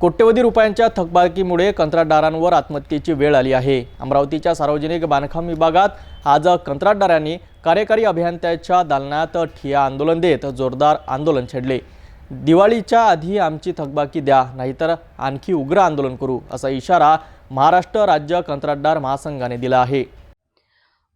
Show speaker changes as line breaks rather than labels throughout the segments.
कोट्यवधी रुपयांच्या थकबाकीमुळे कंत्राटदारांवर आत्महत्येची वेळ आली आहे. अमरावतीच्या सार्वजनिक बांधकाम विभागात आज कंत्राटदारांनी कार्यकारी अभियंत्याच्या दालनात ठिया आंदोलन देत जोरदार आंदोलन छेडले. दिवाळीच्या आधी आमची थकबाकी द्या नाहीतर आणखी उग्र आंदोलन करू असा इशारा महाराष्ट्र राज्य कंत्राटदार महासंघाने दिला आहे.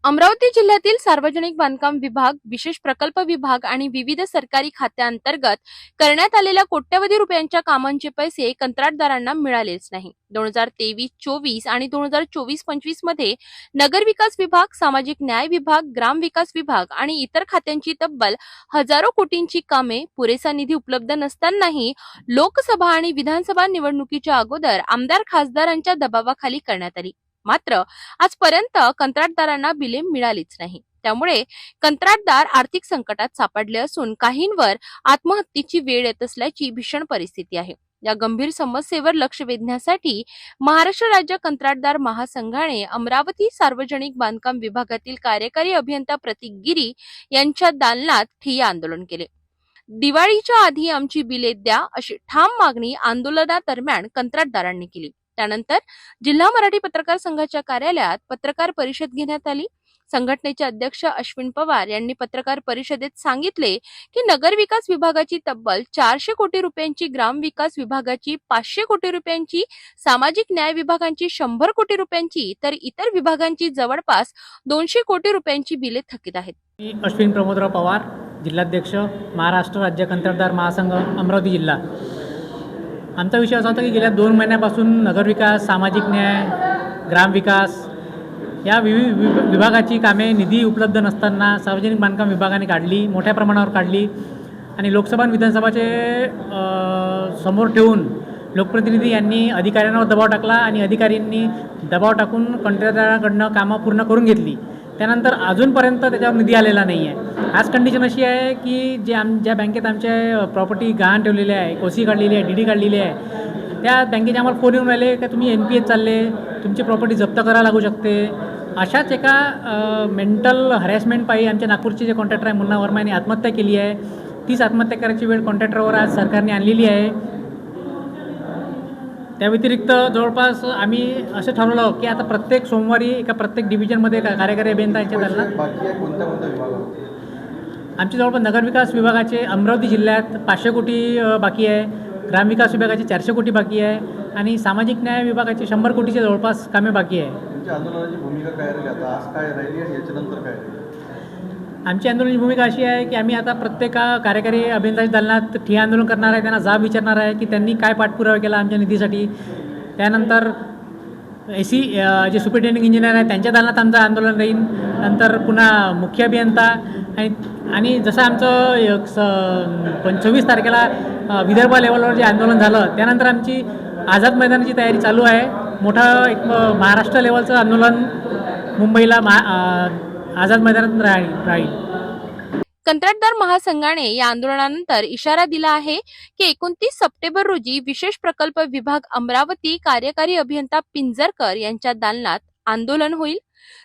अमरावती जिल्ह्यातील सार्वजनिक बांधकाम विभाग विशेष प्रकल्प विभाग आणि विविध सरकारी खात्यांतर्गत करण्यात आलेल्या कोट्यवधी रुपयांच्या कामांचे पैसे कंत्राटदारांना मिळालेच नाही. दोन हजार तेवीस चोवीस आणि दोन हजार चोवीस पंचवीसमध्ये नगर विकास विभाग सामाजिक न्याय विभाग ग्राम विकास विभाग आणि इतर खात्यांची तब्बल हजारो कोटींची कामे पुरेसा निधी उपलब्ध नसतानाही लोकसभा आणि विधानसभा निवडणुकीच्या अगोदर आमदार खासदारांच्या दबावाखाली करण्यात आली. मात्र आजपर्यंत कंत्राटदारांना बिले मिळालीच नाही. त्यामुळे कंत्राटदार आर्थिक संकटात सापडले असून काहींवर आत्महत्येची वेळ येत असल्याची भीषण परिस्थिती आहे. या गंभीर समस्येवर लक्ष वेधण्यासाठी महाराष्ट्र राज्य कंत्राटदार महासंघाने अमरावती सार्वजनिक बांधकाम विभागातील कार्यकारी अभियंता प्रतीक गिरी यांच्या दालनात ठिय्या आंदोलन केले. दिवाळीच्या आधी आमची बिले द्या अशी ठाम मागणी आंदोलनादरम्यान कंत्राटदारांनी केली. त्यानंतर जिल्हा मराठी पत्रकार संघाच्या कार्यालयात पत्रकार परिषद घेण्यात आली. संघटनेचे अध्यक्ष अश्विन पवार यांनी पत्रकार परिषदेत सांगितले की नगर विकास विभागाची तब्बल चारशे कोटी रुपयांची ग्राम विकास विभागाची पाचशे कोटी रुपयांची सामाजिक न्याय विभागांची शंभर कोटी रुपयांची तर इतर विभागांची जवळपास दोनशे कोटी रुपयांची बिले थकीत आहेत.
मी अश्विन प्रमोदराव पवार जिल्हाध्यक्ष महाराष्ट्र राज्य कंत्राटदार महासंघ अमरावती जिल्हा. आमचा विषय असा होता की गेल्या दोन महिन्यापासून नगरविकास सामाजिक न्याय ग्रामविकास या विवि वि- विभागाची कामे निधी उपलब्ध नसताना सार्वजनिक बांधकाम विभागाने काढली मोठ्या प्रमाणावर काढली आणि लोकसभा आणि विधानसभाचे समोर ठेवून लोकप्रतिनिधी यांनी अधिकाऱ्यांवर दबाव टाकला आणि अधिकाऱ्यांनी दबाव टाकून कंत्राटदाराकडनं कामं पूर्ण करून घेतली. त्यानंतर अजूनपर्यंत त्याच्यावर निधी आलेला नाही आहे आज कंडिशन अशी आहे की जे आम ज्या बँकेत आमच्या प्रॉपर्टी गहाण ठेवलेली आहे कोसी काढलेली आहे डी डी काढलेली आहे त्या बँकेचे आम्हाला फोन येऊन राहिले का तुम्ही एन पी एच चालले तुमची प्रॉपर्टी जप्त करायला लागू शकते. अशाच एका मेंटल हरॅसमेंट पायी आमच्या नागपूरचे जे कॉन्ट्रॅक्टर आहे मुन्ना वर्मा यांनी आत्महत्या केली आहे. तीच आत्महत्या करायची वेळ कॉन्ट्रॅक्टरवर आज सरकारने आणलेली आहे. त्या व्यतिरिक्त जवळपास आम्ही असं ठरवलं की आता प्रत्येक सोमवारी एका प्रत्येक डिव्हिजनमध्ये का कार्यकारी अभियंता यांच्या दालनात
बाकी आहे कोणत्या कोणत्या विभागात
आमची जवळपास नगरविकास विभागाचे अमरावती जिल्ह्यात पाचशे कोटी बाकी आहे. ग्रामविकास विभागाचे चारशे कोटी बाकी आहे. आणि सामाजिक न्याय विभागाचे शंभर कोटीचे जवळपास कामे बाकी आहे.
आंदोलनाची भूमिका काय राहील? आता आज काय राहिली आणि याच्यानंतर काय?
आमची आंदोलनाची भूमिका अशी आहे की आम्ही आता प्रत्येक कार्यकारी अभियंताच्या दालनात ठिय्या आंदोलन करणार आहे त्यांना जाब विचारणार आहे की त्यांनी काय पाठपुरावा केला आमच्या निधीसाठी. त्यानंतर A C J superintending engineer आहे त्यांच्या दालनात आमचं आंदोलन राहील. नंतर पुन्हा मुख्य अभियंता आणि आणि जसं आमचं एक स पंचवीस तारखेला विदर्भ लेवलवर जे आंदोलन झालं त्यानंतर आमची आझाद मैदानाची तयारी चालू आहे. मोठं एक महाराष्ट्र लेवलचं आंदोलन मुंबईला महा आझाद मैदानात राहील राहील.
कंत्राटदार महासंघाने या आंदोलनानंतर इशारा दिला आहे की एकोणतीस सप्टेंबर रोजी विशेष प्रकल्प विभाग अमरावती कार्यकारी अभियंता पिंजरकर यांच्या दालनात आंदोलन होईल.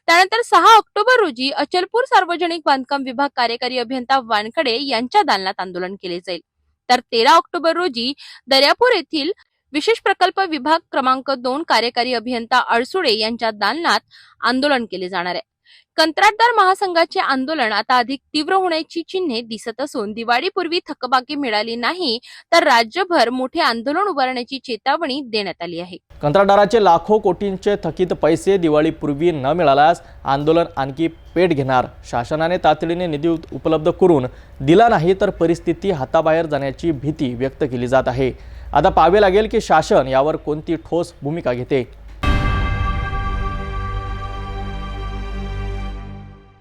त्यानंतर सहा ऑक्टोबर रोजी अचलपूर सार्वजनिक बांधकाम विभाग कार्यकारी अभियंता वानखडे यांच्या दालनात आंदोलन केले जाईल. तर तेरा ऑक्टोबर रोजी दर्यापूर येथील विशेष प्रकल्प विभाग क्रमांक दोन कार्यकारी अभियंता अडसुडे यांच्या दालनात आंदोलन केले जाणार आहे. कंत्राटदार महासंघाचे आंदोलन आता अधिक तीव्र होण्याची चिन्हे दिसत असून दिवाळीपूर्वी थकबाकी मिळाली नाही तर राज्यभर मोठे आंदोलन उभारण्याची चेतावणी देण्यात आली आहे.
कंत्राटदाराचे लाखो कोटींचे थकीत पैसे दिवाळीपूर्वी न मिळाल्यास आंदोलन आणखी पेट घेणार. शासनाने तातडीने निधी उपलब्ध करून दिला नाही तर परिस्थिती हाताबाहेर जाण्याची भीती व्यक्त केली जात आहे. आता पाहावे लागेल की शासन यावर कोणती ठोस भूमिका घेते.